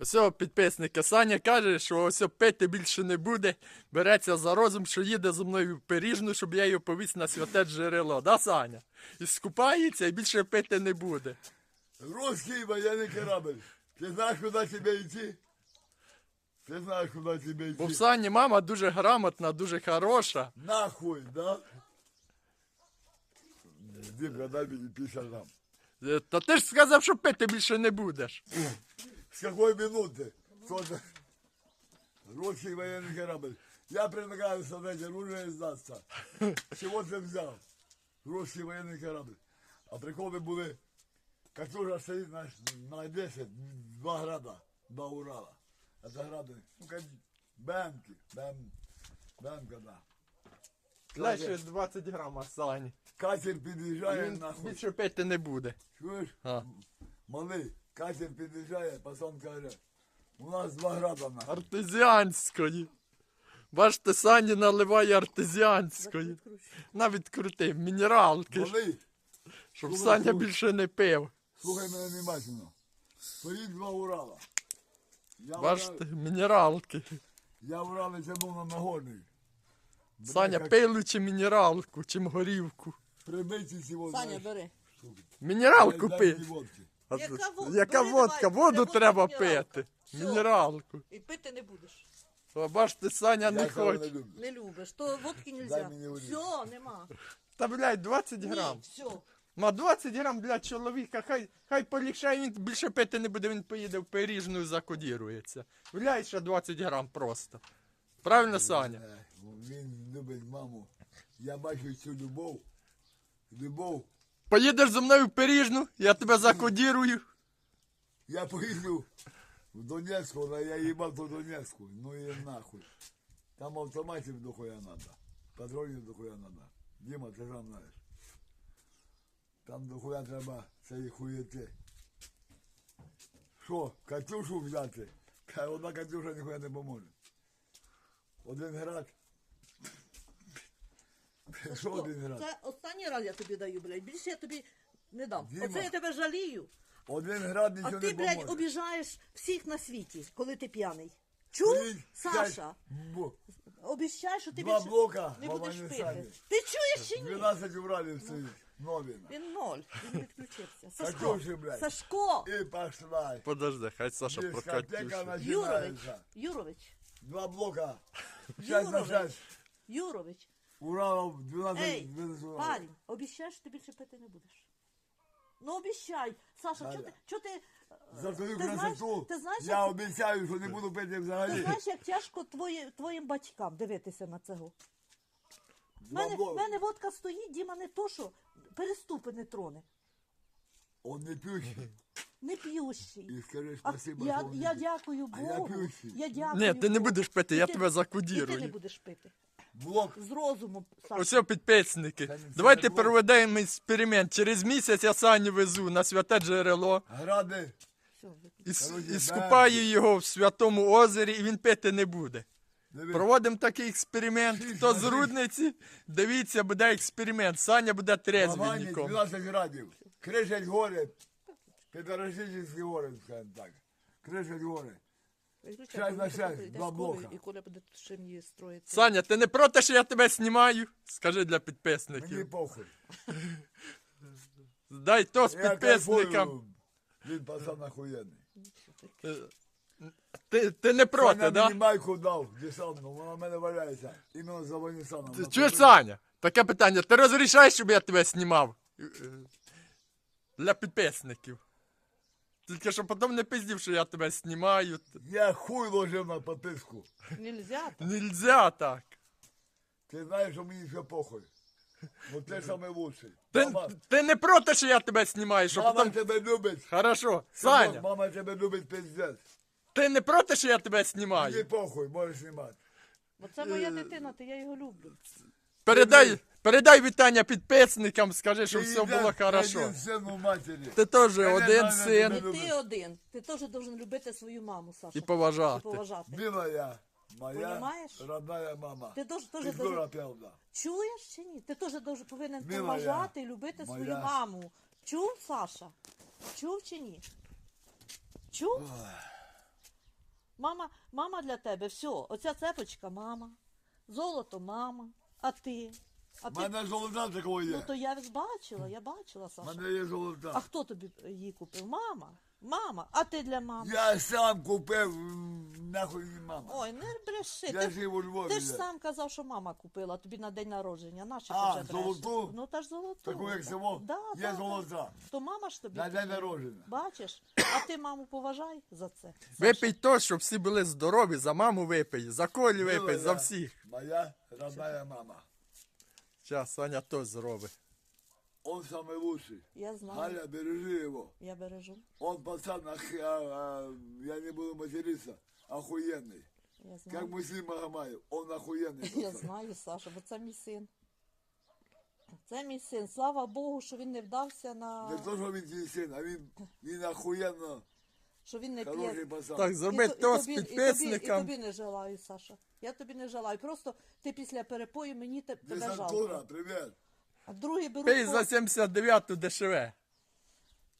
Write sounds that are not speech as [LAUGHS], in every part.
Ось о, підписники, Саня каже, що ось о, пити більше не буде. Береться за розум, що їде зі мною в Пиріжну, щоб я його повіз на святе джерело. Да, Саня? І скупається і більше пити не буде. Русский военный корабль. Ты знаешь, куда тебе идти? Ты знаешь, куда тебе Бо в идти? Сані мама дуже грамотна, дуже хороша. Нахуй, да? Димка, дай мне 50 грамм. Е, Та ти ж сказав, що пити більше не будеш. С какой минуты? Кто-то... Русский военный корабль. Я предлагаю создать оружие и сдаться. С чего ты взял? Русский военный корабль. А приколы были... Катюша стоит на, на 10, два града, два Урала. Это грады, ну как бэмки, бэм, бэмка, да. Дай ще 20 грам, Сані. Катер під'їжджає Він нахуй. більше пити не буде. Чуєш? А. Малий, катер під'їжджає, пацан каже, у нас два града. Артезіанської. Бачите, Сані наливає артезіанської. Навіть крути, мінералки, ж, щоб Слухай, Саня слухай. більше не пив. слухай мене внимательно. Стоїть два Урала. Я, Бачите, Урал, мінералки. я Урали тянув на нагорний. Бля, Саня, як пили чи мінералку, чим горівку. Прибиті ці вот, Саня, бери. Мінералку Дай пи. водки. А Яка водка? Яка Бери водка? давай, Воду треба пити. Всьо. Мінералку. І пити не будеш. О, бачите, Саня не цього не хоче. люблю. Не любиш, то водки нельзя. мені води. Все, нема. Та, блядь, 20 Ні, грам. все. На 20 грам для чоловіка, хай, хай полегшає, він більше пити не буде, він поїде в Пиріжну і закодірується. Вляй ще 20 грам просто. Правильно, Саня? Е, Він любить маму. Я бачу цю любов. Любов. Поїдеш зі мною в Пиріжну, я тебе закодірую. Я поїду в Донецьку, а я їбав до Донецьку. Ну і нахуй. Там автоматів дохуя надо. Патронів дохуя надо. Діма, ти сам знаєш. Там дохуя треба цієї хуєти. Що, Катюшу взяти? Одна Катюша ніхуя не поможе. Один град. Що один град? Це останній раз я тобі даю, блядь. Більше я тобі не дам. Діма. Оце я тебе жалію. Один град А нічого ти, не блядь, поможе. обіжаєш всіх на світі, коли ти п'яний. Чув, Саша? п'ять Обіщай, що ти Два більше блока не будеш пити. Ти чуєш чи ні? 12 уралів стоїть. Нові. Він ноль. Він відключився. Сашко. Блядь. Сашко. І пошла. Подожди, хай Саша Дискотека. Юрович. починається. Юрович. Два блока. 6 на Юрович. 6. Юрович. Уралов 12 Ей, 12 уралів. парень, обіщаєш, що ти більше пити не будеш. Ну обіщай. Саша, чого ти, чого ти, За твою ти знаєш, красоту ти знаєш, я як, обіцяю, що не буду пити ти взагалі. знаєш, як тяжко твої, твоїм батькам дивитися на цього. В Два мене, в мене водка стоїть, Діма не то, що переступи не троне. Он не п'ющий. Не п'ющий. І скажи А, спасибо, я, що я не дякую А я Богу. п'ющий. Я дякую Ні, ти не будеш пити, І я ти- тебе І ти не будеш пити. Блок. З розумом, Саша. Ось підписники. Це не- Давайте проведемо експеримент. Через місяць я Саню везу на святе джерело Гради. Все, виключай. і, с- і скупаю його в святому озері, і він пити не буде. Диви. Проводимо такий експеримент. Шість Хто з рудниці, дивіться, буде експеримент. Саня буде Вагані трезвенником. 12 градів. Кришать гори. Підорожническі гори, скажімо так. Кришать гори. Виключай, на бо два блока. І Коля буде ще мені строїти. Саня, ти не проти, що я тебе знімаю? Скажи для Мені підписників. похуй. [LAUGHS] Дай то з підписникам. Він пацан охуєнний. Ти, ти не проти, Саня да? мені майку дав десантну, вона в мене валяється. Іменно за Ванісаном. Ти Чуєш, Саня? Таке питання. Ти розрішаєш, щоб я тебе знімав? Е, е, Для підписників. Тільки що потім не пиздів, що я тебе знімаю. Я хуй ложив на подписку. Нельзя. так. Нельзя так. Ти знаєш, що мені все похуй. Ну ти саме лучший. Ти, Мама, ти не проти, що я тебе знімаю, що мама потім. тебе любить. Хорошо, Саня, Мама тебе любить пиздець. ти не проти, що я тебе Мені знімаю? похуй, можеш знімати. Бо це моя дитина, то я його люблю. Передай, передай вітання підписникам, скажи, щоб все було хорошо. один син у матері. Ти теж один син не ти один. Ти теж должен любити свою маму, Саша. і поважати. І поважати. Милая, моя Понимаєш? родная мама. Ти теж теж должен... дура, правда. Чуєш чи ні? Ти теж должен повинен Милая, поважати і любити свою моя. маму. Чув, Саша? Чув чи ні? Чув? Мама, мама для тебе, все. Оця цепочка мама. Золото мама. А ти? А У ти? мене золота такого Ну то я ж бачила, я бачила, У Саша. мене є А хто тобі її купив? Мама. Мама. А ти для мами? Я сам купив, м, нахуй не мама. Ой, не бреши. Я Ти, ж- жив у Львові. ти ж сам казав, що мама купила тобі на день народження. Наші А, вже золоту? Ну та ж золоту. Таку як да. Да, Є да, да. золота. То мама ж тобі. На день купила. народження. Бачиш? А ти маму поважай за це. Випий то, щоб всі були здорові, за маму випий, за колі випий, за всіх. Моя родная мама. Зараз Саня то зробить. Он самый лучший. Я знаю. Галя, бережи его. Я бережу. Он пацан, ах- а, а, я не буду материться, охуенный. Я Как знаю. Муслим Магомаев, он охуенный [LAUGHS] Я пацан. знаю, Саша, бо це мій син. Це мій син. Слава Богу, що він не вдався Не на то, що він твій син, а він, він охуєнно що він не хороший п'є. Так, зроби то- то з тобі- і, тобі, і тобі не желаю, Саша. Я тобі не желаю. Просто ти після перепою мені те- тебе Десантура, жалко. привіт. А другий беру. Пий по- за 79-ту дешеве.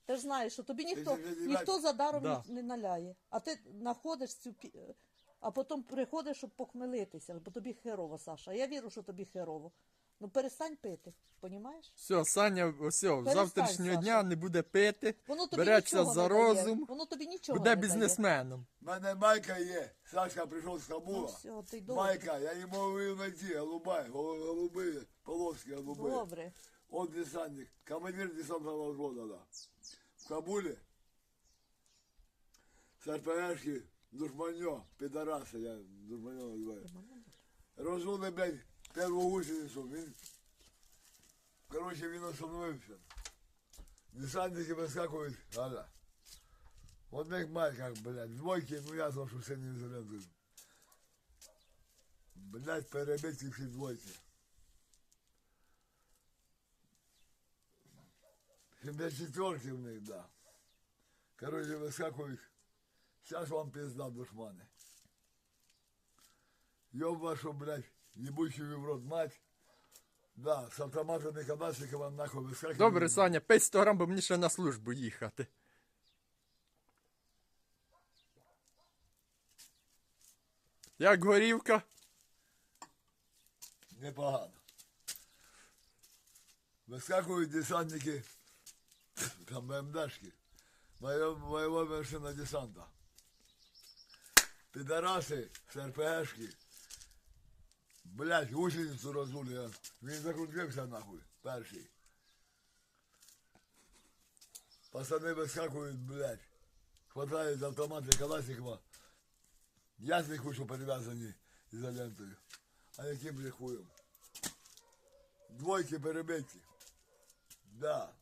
Ти ж знаєш, що тобі ніхто, Ти ж не ніхто за даром Да. не, не наляє. А ти знаходиш цю пі- а потім приходиш, щоб похмелитися, бо тобі херово, Саша. Я вірю, що тобі херово. Ну перестань пити, понімаєш? Все, Саня, все, з Перестань, завтрашнього Саша. дня не буде пити, Воно тобі береться нічого за не дає. розум, Воно тобі нічого буде не дає. бізнесменом. У мене майка є. Сашка прийшов з Ну Кабула. все, ти добре. Майка, я не можу її знайти, голубая, гол- голубые, полоски голубые. Добре. Он десантник, командир десантного взвода, да. В Кабуле с РПГшки душманьо, пидораса, я душманьо называю. Розули, блядь, перву гусеницю, він, короче, він остановився. Десантники вискакують, Галя. В одних майках, блядь, двойки, ну ясно, що все не ізолентують. Блядь, перебиті всі двойки. 74 в них, да. Короче, выскакивают. Сейчас вам пизда, душманы. Ёб вашу, блядь, ебучую в рот мать. Да, с автоматами Калашникова нахуй выскакивают. Добре, Саня, пий 100 грам, бо мені ще на службу їхати. Як горівка? Непогано. Выскакивают десантники, там БМДшки, моего, моего вершина десанта. Пидорасы с РПГшки. Блять, гусеницу розули, він закрутився нахуй, перший. Пацани вискакують, блядь, хватають автомати Калашникова. Я з них хочу перев'язані ізолентою. А яким же хуєм? Двойки перебиті. Да.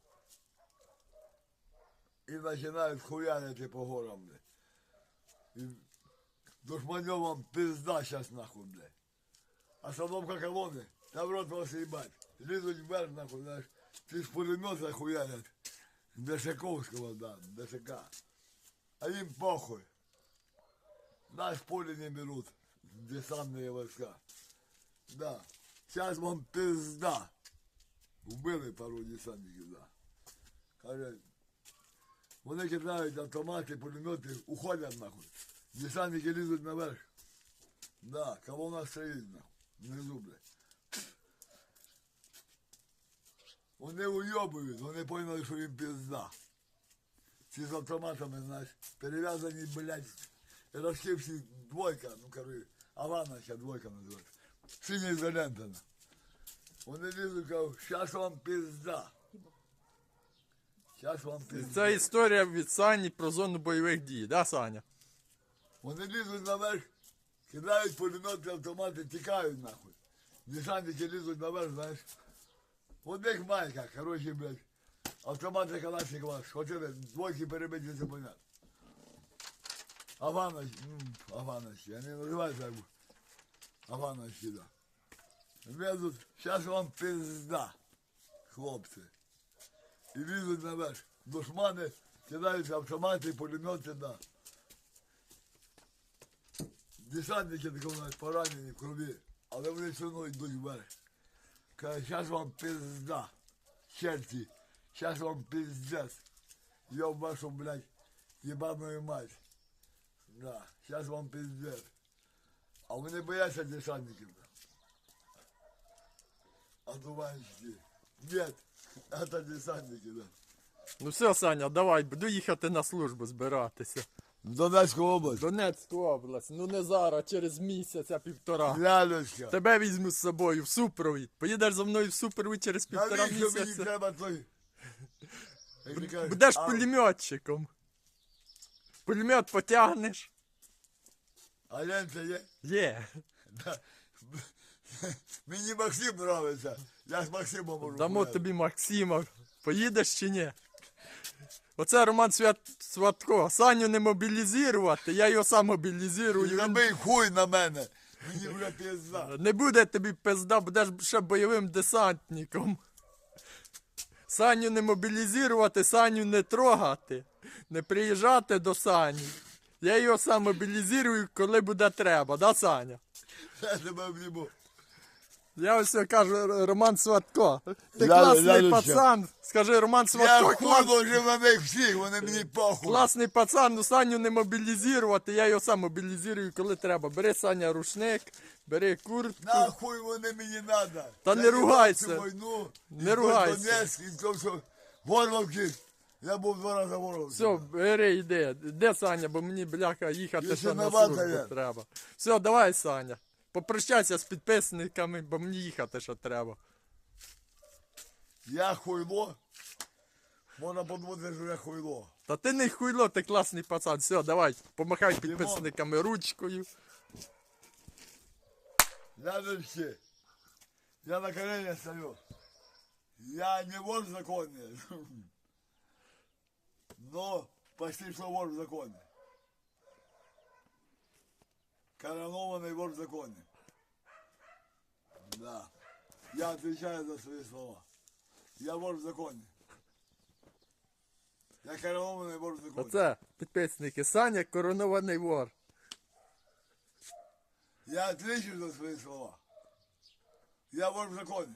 І починають хуянити по горам, блядь. І душманьовам пизда щас нахуй, блядь Остановка колонны, там рот вас ебать. Лезут вверх, нахуй, знаешь, ты с пулемета хуянят. Дешаковского, да, Дешака. А им похуй. Нас поле не берут, десантные войска. Да. Сейчас вам пизда. Убили пару десантників, да. Каже, вони кидають автомати, пулемети, уходять нахуй. Десантники лізуть наверх. Да, колонна стоїть нахуй. Внизу, блядь. Вони уйобують, вони поняли, що їм пизда. Ці з автоматами, знаєш, перев'язані, блядь, рожки всі двойка, ну короче, Авана ще двойка називається. Синя ізолента. Вони лізуть, кажуть, щас вам пизда. Щас вам пизда. Це історія від Сані про зону бойових дій, да, Саня? Вони лізуть наверх, кидають пулемети, автомати, тікають нахуй. Десантники лізуть наверх, знаєш. В одних майках, короче, блядь, автомати Калашникова схватили, двойки перебиті це понятно. Аванович, м, Аванович, я не називаю так. Аванович, да. Лезуть, зараз вам пизда, хлопці. І лізуть наверх. Душмани кидають автомати, пулемети, да. Десантники такі поранені в крові, але вони все одно йдуть вверх. Каже, зараз вам пизда, черті, зараз вам пиздец. Йоб вашу, блядь, єбаную мать. Да, зараз вам пиздец. А вони бояться десантників. Одуванчики. Нет, это десантники, да. Ну все, Саня, давай, буду їхати на службу збиратися. Донецька область. Донецьку область, ну не зараз, через місяць, а півтора. Лялечка. Тебе візьму з собою в супровід. Поїдеш за мною в супровід через півтора Навіщо мені місяця. треба той? Як ти кажеш, Будеш а- пулеметчиком. Пулемет потягнеш. А ленця є? Є. Да. Мені Максим нравиться. Я з Максимом можу. Дамо гуляти. тобі Максима. Поїдеш чи ні? Оце Роман Свят... Сватко. Саню не мобілізувати, я його сам мобілізую. Забий хуй на мене. Мені вже пізда. Не буде тобі пизда, будеш ще бойовим десантником. Саню не мобілізувати, Саню не трогати, не приїжджати до Сані. Я його сам мобілізую, коли буде треба, да, Саня? Я тебе обніму. Я ось кажу, Роман Сватко. Ти Ля- класний лялечка. пацан. Скажи, Роман Я Сватко, клас... ложив на них всіх, вони мені похуй. класний пацан, ну Саню не мобілізувати, я його сам мобілізую, коли треба. Бери Саня рушник, бери куртку. Нахуй вони мені надо. Та Я не ругайся. Війну, Не ругайся. Донецьк, і то, що Горловки. Я був два рази в Горловці. Все, бери, йди. Де Саня, бо мені, бляха, їхати Якщо ще на службу треба. Все, давай, Саня. Попрощайся з підписниками, бо мені їхати ще треба. Я хуйло. Можна подумати, що я хуйло. Та ти не хуйло, ти класний пацан. Все, давай, помахай підписниками ручкою. Рядышки. Я на колени стою. Я не вор в законе. [LAUGHS] Но почти что вор в законе Коронованный вор в законе. Да. Я отвечаю за свои слова. Я вор в законе. Я коронованный вор в законе. Оце підписники. Саня коронований вор. Я отвечу за свои слова. Я вор в законе.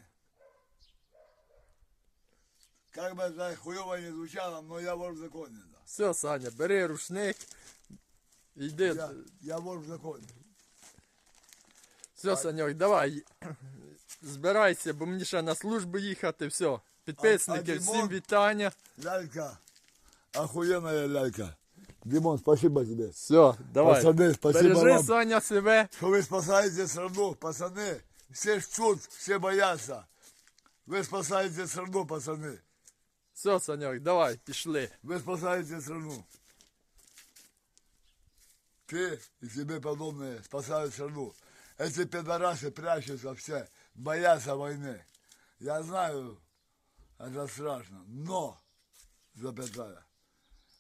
Как бы это хуево не звучало, но я вор в законе, да. Все, Саня, бери рушник. Йди. Я, я вор в законе. Все, Саньок, давай. [CLEARS THROAT] Збирайся, бо мені ще на службу їхати. Все. Підписники, а Дімон? всім вітання. Лялька, охуенная лялька. Димон, спасибо тебе. Все, давай. Пацани, спасибо Бережи, вам. Саня, себе. Что вы спасаете страну, пацаны. Все ждут, все боятся. Вы спасаете страну, пацаны. Все, Саньок, давай, пішли. Вы спасаете страну. Ты и тебе подобные спасают страну. Эти пидорасы прячутся все, боятся войны. Я знаю, это страшно, но, запятая,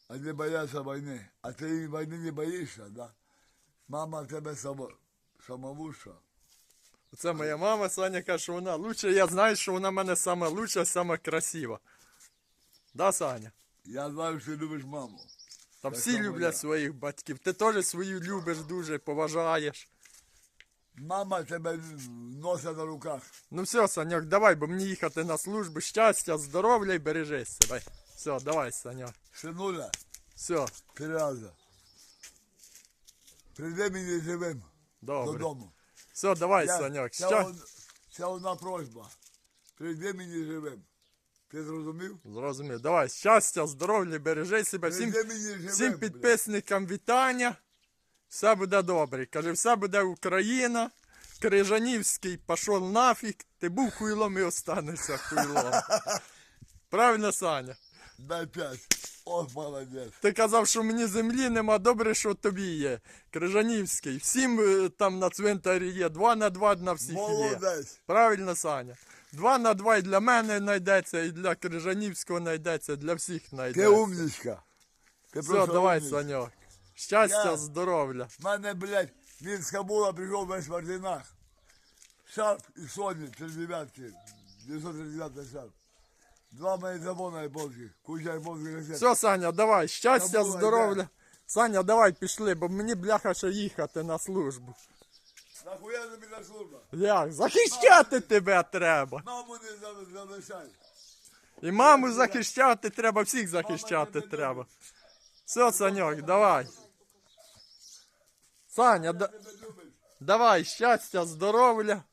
они боятся войны. А ты войны не боишься, да? Мама тебе само, самовуша. Це моя мама, Саня каже, що вона лучше. Я знаю, що вона в мене сама лучша, сама красива. Да, Саня? Я знаю, что любишь маму. Та всі само люблять я. своїх батьків. Ти теж свою любиш дуже, поважаєш. Мама тебе носит на руках. Ну все, Саньок, давай, бо мені їхати на службу. Щастя, здоров'я і бережи себе. Все, давай, Саньок. Сынуля, Все, Переаза. Прийди мені живим добре. додому. Все, давай, Я- Саньок. Це, Ща... це одна просьба. Прийди мені живим. Ти зрозумів? Зрозумів. Давай, щастя, здоров'я, бережи себе. Всім, всім підписникам вітання. Все буде добре. Каже, все буде Україна. Крижанівський пішов нафіг. Ти був хуйлом і останешся хуйлом. [LAUGHS] Правильно, Саня? Дай п'ять. О, молодець. Ти казав, що мені землі нема, добре, що тобі є. Крижанівський. Всім е, там на цвинтарі є. Два на два на всіх є. Молодець. Правильно, Саня. Два на два і для мене знайдеться, і для Крижанівського знайдеться, для всіх Ти знайдеться. умничка. Ти Все, просто давай, умничка. Саньок. Щастя, Я- здоров'я. В мене, блядь, він з Кабула прийшов весь в орденах. Шарп і Соні, 39-ки. 939 шарп. Два мої завони полки. Куча полки газет. Все, Саня, давай, щастя, Кабула, здоров'я. Саня, давай пішли, бо мені бляха ще їхати на службу. Нахуя тобі на служба? Як? Захищати тебе треба. Маму не за- залишай. І маму захищати треба, всіх захищати треба. Все, Саньок, давай. Саня, да, Тебе давай, щастя, здоров'я.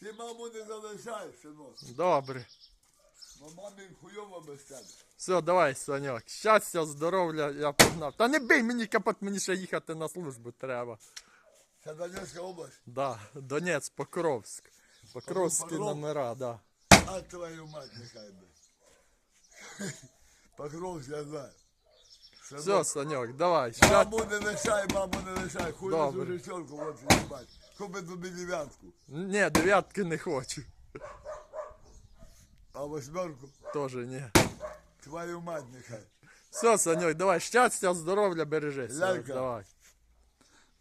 Ти маму не залишай, синок. Добре. Бо мамі хуйово без тебе. Все, давай, Саньок. Щастя, здоров'я, я погнав. Та не бий мені капот, мені ще їхати на службу треба. Це Донецька область. Да, Донець, Покровськ. Покровські Покров? номера, да. А твою мать нехай би. [LAUGHS] Покровськ, я знаю. Синок, Все, Саньок, давай. Ща... Маму не лишай, маму не лишай. Хуй на Добре. цю шестерку, от їбать. Купи тобі дев'ятку. Ні, дев'ятки не хочу. А восьмерку, Тоже ні. твою мать нехай. Все, Саньок, давай. Щастя, здоров'я, бережись. Лялька. Давай.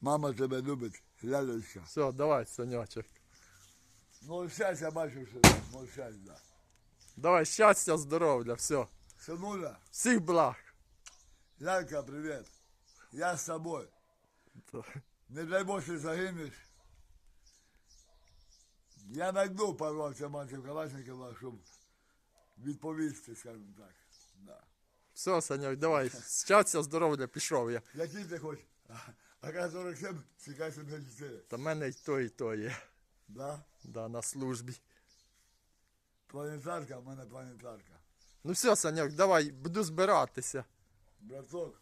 Мама тебе любить, лялечка. Все, давай, Саньочок. Ну, щас я бачу, що ну, щас, да. Давай, щастя, здоров'я, все. Синуля, Всіх благ. лялька, привіт. Я з тобою. Не дай Бог, ти загинеш. Я найду пару автоматів Калашникова, щоб відповісти, скажімо так. Да. Все, Саньок, давай. Щастя, здоров'я, пішов я. Який ти хочеш? АК-47, СК-74. Та в мене і то, і то є. Да? Да, на службі. Планетарка, в мене планетарка. Ну все, Саньок, давай, буду збиратися. Браток.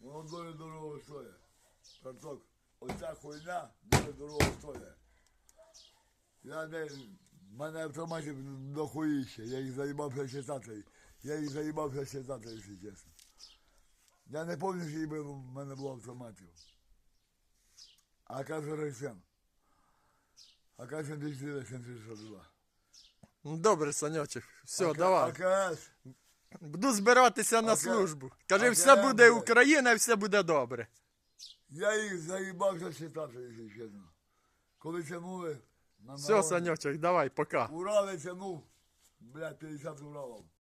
Воно дуже дорого стоїть. Браток, оця хуйня дуже дорого стоїть. Я не... В мене автоматів дохуїще. Я їх заїбався читати. Я їх заїбався читати, якщо чесно. Я не пам'ятаю, скільки в мене було автоматів. АК-47. АК-74, 72. Ну добре, Саньочок. Все, давай. АКС. Буду збиратися на службу. Кажи, все буде. Україна все буде добре. Я їх заїбався читати, якщо чесно. Коли тянули на Все, Саньочок, давай, пока. Урали тянув, блядь, 50 Уралов.